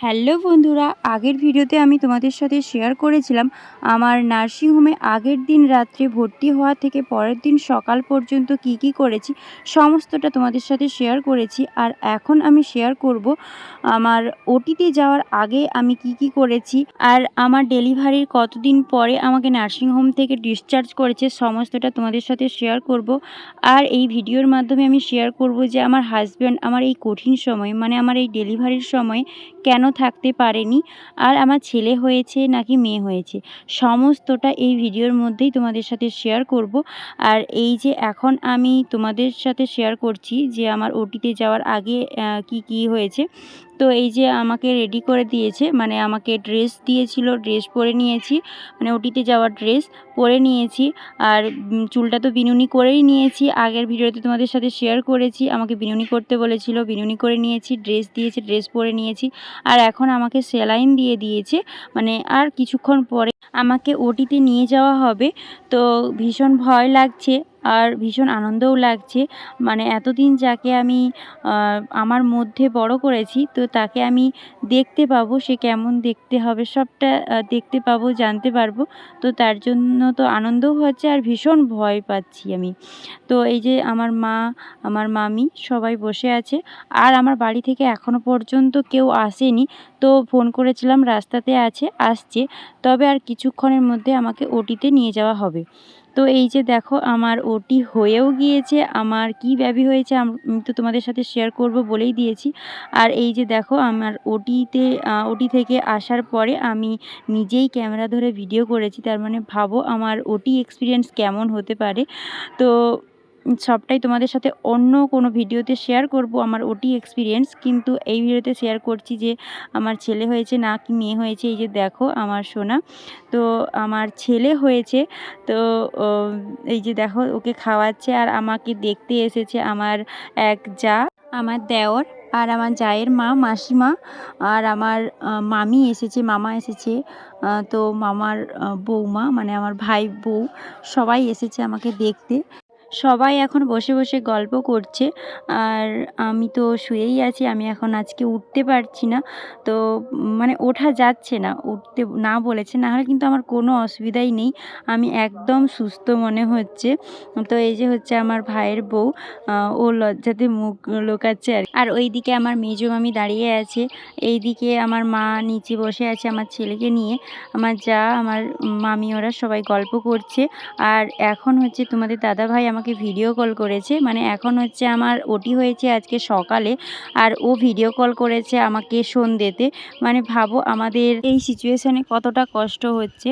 Hello বন্ধুরা, আগের ভিডিওতে আমি তোমাদের সাথে শেয়ার করেছিলাম, আমার নার্সিংহোমে আগের দিন রাত্রে ভর্তি হওয়া থেকে পরের দিন সকাল পর্যন্ত কি কি করেছি, সমস্তটা তোমাদের সাথে শেয়ার করেছি। আর এখন আমি শেয়ার করব, আমার ওটিতে যাওয়ার আগে আমি কি কি করেছি, আর আমার ডেলিভারির কতদিন পরে আমাকে নার্সিংহোম থেকে ডিসচার্জ করেছে, সমস্তটা তোমাদের সাথে শেয়ার করব। আর এই ভিডিওর মাধ্যমে আমি শেয়ার করব যে আমার হাজব্যান্ড আমার এই কঠিন সময় মানে আমার এই ডেলিভারির সময় কেন থাকতে পারেনি। আর আমার ছেলে হয়েছে, নাকি মেয়ে হয়েছে, সমস্তটা এই ভিডিওর মধ্যেই তোমাদের সাথে শেয়ার করব। আর এই যে এখন আমি তোমাদের সাথে শেয়ার করছি যে আমার ওটিতে যাওয়ার আগে কি কি হয়েছে তো এই যে আমাকে রেডি করে দিয়েছে মানে আমাকে ড্রেস দিয়েছিল ড্রেস পরে নিয়েছি মানে ওটিতে যাওয়ার ড্রেস পরে নিয়েছি, আর চুলটা তো বিনুনি করেই নিয়েছি। আগের ভিডিওতে তোমাদের সাথে শেয়ার করেছি, আমাকে বিনুনি করতে বলেছিল, বিনুনি করে নিয়েছি ড্রেস দিয়েছে ড্রেস পরে নিয়েছি, আর এখন আমাকে স্যালাইন দিয়ে দিয়েছে মানে আর কিছুক্ষণ পরে আমাকে ওটিতে নিয়ে যাওয়া হবে, তো ভীষণ ভয় লাগছে। আর ভীষণ আনন্দও লাগছে। মানে এতদিন যাকে আমি আমার মধ্যে বড় করেছি, তো তাকে আমি দেখতে পাবো, সে কেমন দেখতে হবে সবটা দেখতে পাবো, জানতে পারব। তো তার জন্য তো আনন্দও হচ্ছে আর ভীষণ ভয় পাচ্ছি আমি। তো এই যে আমার মা, আমার মামি সবাই বসে আছে। আর আমার বাড়ি থেকে এখনও পর্যন্ত কেউ আসেনি। তো ফোন করেছিলাম, রাস্তাতে আছে, আসছে। তবে আর কিছুক্ষণের মধ্যে আমাকে ওটিতে নিয়ে যাওয়া হবে। তো এই যে দেখো, আমার ওটি হয়েও গিয়েছে, আমার কি ব্যাবি হয়েছে আমি তো তোমাদের সাথে শেয়ার করব বলেই দিয়েছি। আর এই যে দেখো, আমার ওটিতে ওটি থেকে আসার পরে আমি নিজেই ক্যামেরা ধরে ভিডিও করেছি, তার মানে ভাবো আমার ওটি এক্সপিরিয়েন্স কেমন হতে পারে। তো সবটাই তোমাদের সাথে অন্য কোনো ভিডিওতে শেয়ার করব আমার ওটি এক্সপিরিয়েন্স কিন্তু এই ভিডিওতে শেয়ার করছি যে আমার ছেলে হয়েছে না কি মেয়ে হয়েছে, এই যে দেখো আমার সোনা। তো আমার ছেলে হয়েছে, তো এই যে দেখো ওকে খাওয়াচ্ছে আর আমাকে দেখতে এসেছে আমার এক যা, আমার দেওর আর আমার জায়ের মা, মাসিমা আর আমার মামি এসেছে, মামা এসেছে তো মামার বৌমা মানে আমার ভাই, বউ সবাই এসেছে আমাকে দেখতে। সবাই এখন বসে বসে গল্প করছে। আর আমি তো শুয়েই আছি, আমি এখন আজকে উঠতে পারছি না। তো মানে ওঠা যাচ্ছে না, উঠতে না বলেছে, না হলে কিন্তু আমার কোনো অসুবিধাই নেই। আমি একদম সুস্থ মনে হচ্ছে। তো এই যে হচ্ছে আমার ভাইয়ের বউ ও লজ্জাতে মুখ লোকাচ্ছে আর আর ওইদিকে আমার মেজো মামি দাঁড়িয়ে আছে। এইদিকে আমার মা নিচে বসে আছে আমার ছেলেকে নিয়ে। আমার যা, আমার মামি ওরা সবাই গল্প করছে। আর এখন হচ্ছে তোমাদের দাদা ভাই আমাকে ভিডিও কল করেছে। মানে এখন হচ্ছে আমার ওটি হয়েছে আজকে সকালে আর ও ভিডিও কল করেছে আমাকে সন্ধ্যেতে। মানে ভাবো আমাদের এই সিচুয়েশানে কতটা কষ্ট হচ্ছে।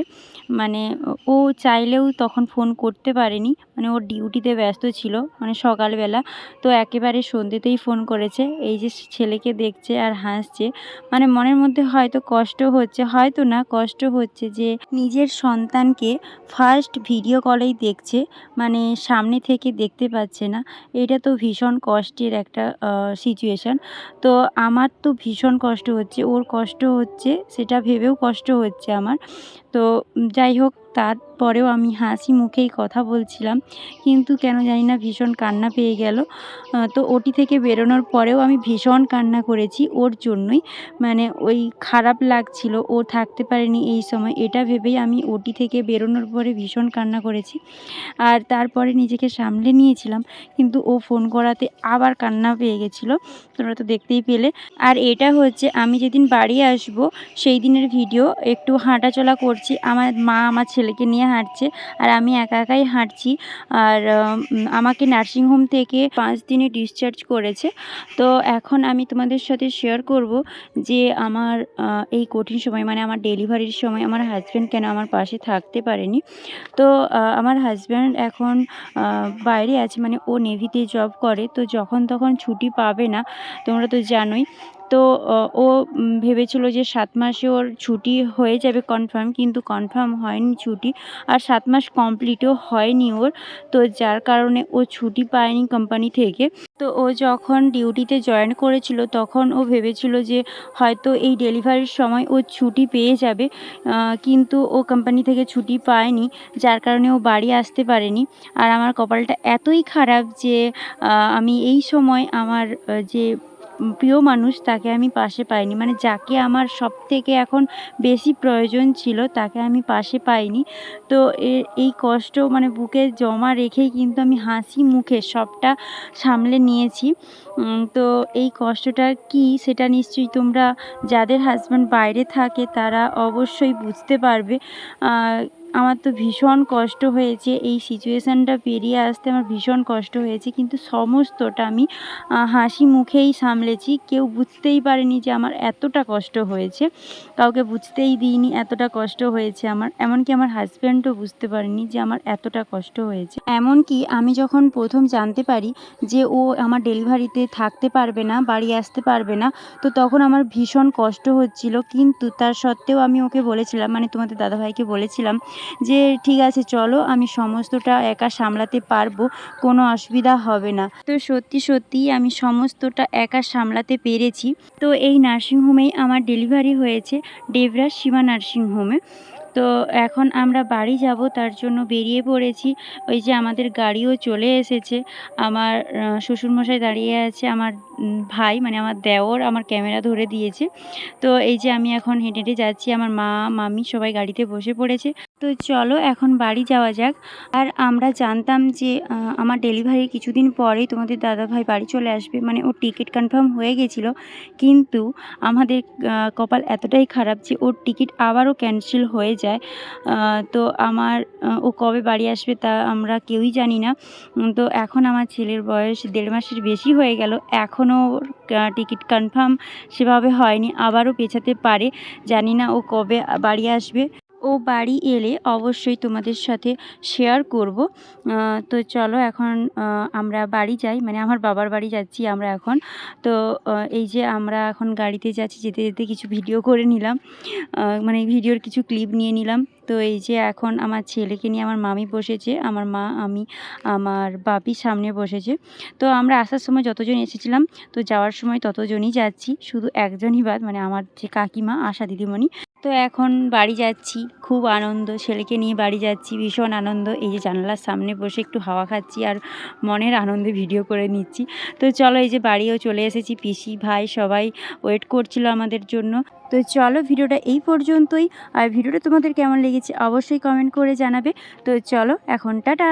মানে ও চাইলেও তখন ফোন করতে পারেনি। মানে ওর ডিউটিতে ব্যস্ত ছিল মানে সকালবেলা। তো একেবারে সন্ধ্যেতেই ফোন করেছে। এই যে ছেলেকে দেখছে আর হাসছে। মানে মনের মধ্যে হয়তো কষ্ট হচ্ছে, হয়তো না, কষ্ট হচ্ছে যে নিজের সন্তানকে ফার্স্ট ভিডিও কলেই দেখছে। মানে সামনে থেকে দেখতে পাচ্ছে না। এটা তো ভীষণ কষ্টের একটা সিচুয়েশান তো আমার তো ভীষণ কষ্ট হচ্ছে। ওর কষ্ট হচ্ছে, সেটা ভেবেও কষ্ট হচ্ছে আমার। তো যাই হোক তারপরেও আমি হাসি মুখেই কথা বলছিলাম, কিন্তু কেন জানি না ভীষণ কান্না পেয়ে গেল। তো ওটি থেকে বেরোনোর পরেও আমি ভীষণ কান্না করেছি ওর জন্যই। মানে ওই খারাপ লাগছিল, ও থাকতে পারেনি এই সময়, এটা ভেবেই আমি ওটি থেকে বেরোনোর পরে ভীষণ কান্না করেছি। আর তারপরে নিজেকে সামলে নিয়েছিলাম, কিন্তু ও ফোন করাতে আবার কান্না পেয়ে গেছিল, তোমরা তো দেখতেই পেলে। আর এটা হচ্ছে, আমি যেদিন বাড়ি আসব, সেই দিনের ভিডিও, একটু হাঁটাচলা করছি, আমার মা আমার ছেলেকে নিয়ে হাঁটছে আর আমি একা একাই হাঁটছি। আর আমাকে নার্সিংহোম থেকে পাঁচ দিনে ডিসচার্জ করেছে। তো এখন আমি তোমাদের সাথে শেয়ার করব যে আমার এই কঠিন সময় মানে আমার ডেলিভারির সময় আমার হাজব্যান্ড কেন আমার পাশে থাকতে পারেনি। তো আমার হাজব্যান্ড এখন বাইরে আছে মানে ও নেভিতে জব করে। তো যখন তখন ছুটি পাবে না, তোমরা তো জানোই। তো ও ভেবেছিল যে সাত মাসে ওর ছুটি হয়ে যাবে কনফার্ম কিন্তু কনফার্ম হয়নি ছুটি। আর সাত মাস কমপ্লিটও হয়নি ওর। তো যার কারণে ও ছুটি পায়নি কোম্পানি থেকে। তো ও যখন ডিউটিতে জয়েন করেছিল, তখন ও ভেবেছিল যে হয়তো এই ডেলিভারির সময় ও ছুটি পেয়ে যাবে। কিন্তু ও কোম্পানি থেকে ছুটি পায়নি, যার কারণে ও বাড়ি আসতে পারেনি। আর আমার কপালটা এতই খারাপ যে আমি এই সময় আমার যে প্রিয় মানুষ তাকে আমি পাশে পাইনি। মানে যাকে আমার সব থেকে এখন বেশি প্রয়োজন ছিল, তাকে আমি পাশে পাইনি। তো এই কষ্ট মানে বুকে জমা রেখেই কিন্তু আমি হাসি মুখে সবটা সামলে নিয়েছি। তো এই কষ্টটা কি সেটা নিশ্চয়ই তোমরা যাদের হাজব্যান্ড বাইরে থাকে তারা অবশ্যই বুঝতে পারবে। আমার তো ভীষণ কষ্ট হয়েছে। এই সিচুয়েশানটা পেরিয়ে আসতে আমার ভীষণ কষ্ট হয়েছে। কিন্তু সমস্তটা আমি হাসি মুখেই সামলেছি। কেউ বুঝতেই পারেনি যে আমার এতটা কষ্ট হয়েছে। কাউকে বুঝতেই দিইনি এতটা কষ্ট হয়েছে আমার। এমনকি আমার হাজব্যান্ডও বুঝতে পারেনি যে আমার এতটা কষ্ট হয়েছে। এমনকি আমি যখন প্রথম জানতে পারি যে ও আমার ডেলিভারিতে থাকতে পারবে না, বাড়ি আসতে পারবে না, তো তখন আমার ভীষণ কষ্ট হচ্ছিল। কিন্তু তার সত্ত্বেও আমি ওকে বলেছিলাম মানে তোমাদের দাদাভাইকে বলেছিলাম যে ঠিক আছে, চলো আমি সমস্তটা একা সামলাতে পারব, কোনো অসুবিধা হবে না। তো সত্যি সত্যিই আমি সমস্তটা একা সামলাতে পেরেছি। তো এই নার্সিংহোমেই আমার ডেলিভারি হয়েছে ডেবরাজ সীমা নার্সিংহোমে তো এখন আমরা বাড়ি যাব, তার জন্য বেরিয়ে পড়েছি। ওই যে আমাদের গাড়িও চলে এসেছে। আমার শ্বশুরমশাই দাঁড়িয়ে আছে, আমার ভাই মানে আমার দেওর, আমার ক্যামেরা ধরে দিয়েছে। তো এই যে আমি এখন হেঁটে হেঁটে যাচ্ছি, আমার মা, মামি সবাই গাড়িতে বসে পড়েছে। তো চলো এখন বাড়ি যাওয়া যাক। আর আমরা জানতাম যে আমার ডেলিভারির কিছুদিন পরেই তোমাদের দাদাভাই বাড়ি চলে আসবে। মানে ওর টিকিট কনফার্ম হয়ে গেছিল। কিন্তু আমাদের কপাল এতটাই খারাপ যে ওর টিকিট আবারও ক্যান্সেল হয়ে যায়। তো আমার ও কবে বাড়ি আসবে তা আমরা কেউই জানি না। তো এখন আমার ছেলের বয়স দেড় মাসের বেশি হয়ে গেল। এখনও টিকিট কনফার্ম সেভাবে হয়নি। আবারও পেছাতে পারে। জানি না ও কবে বাড়ি আসবে। ও বাড়ি এলে অবশ্যই তোমাদের সাথে শেয়ার করব। তো চলো এখন আমরা বাড়ি যাই। মানে আমার বাবার বাড়ি যাচ্ছি আমরা এখন। তো এই যে আমরা এখন গাড়িতে যাচ্ছি, যেতে যেতে কিছু ভিডিও করে নিলাম। মানে ভিডিওর কিছু ক্লিপ নিয়ে নিলাম। তো এই যে এখন আমার ছেলেকে নিয়ে আমার মামি বসেছে, আমার মা, আমি, আমার বাপি সামনে বসেছে। তো আমরা আসার সময় যতজন এসেছিলাম, তো যাওয়ার সময় ততজনই যাচ্ছি। শুধু একজনই বাদ মানে আমার যে কাকিমা, আশা দিদিমণি। তো এখন বাড়ি যাচ্ছি, খুব আনন্দ, ছেলেকে নিয়ে বাড়ি যাচ্ছি, ভীষণ আনন্দ। এই যে জানালার সামনে বসে একটু হাওয়া খাচ্ছি আর মনের আনন্দে ভিডিও করে নিচ্ছি। তো চলো এই যে বাড়িও চলে এসেছি, পিসি, ভাই সবাই ওয়েট করছিল আমাদের জন্য। তো চলো ভিডিওটা এই পর্যন্তই। আর ভিডিওটা তোমাদের কেমন লেগেছে অবশ্যই কমেন্ট করে জানাবে। তো চলো এখন টাটা!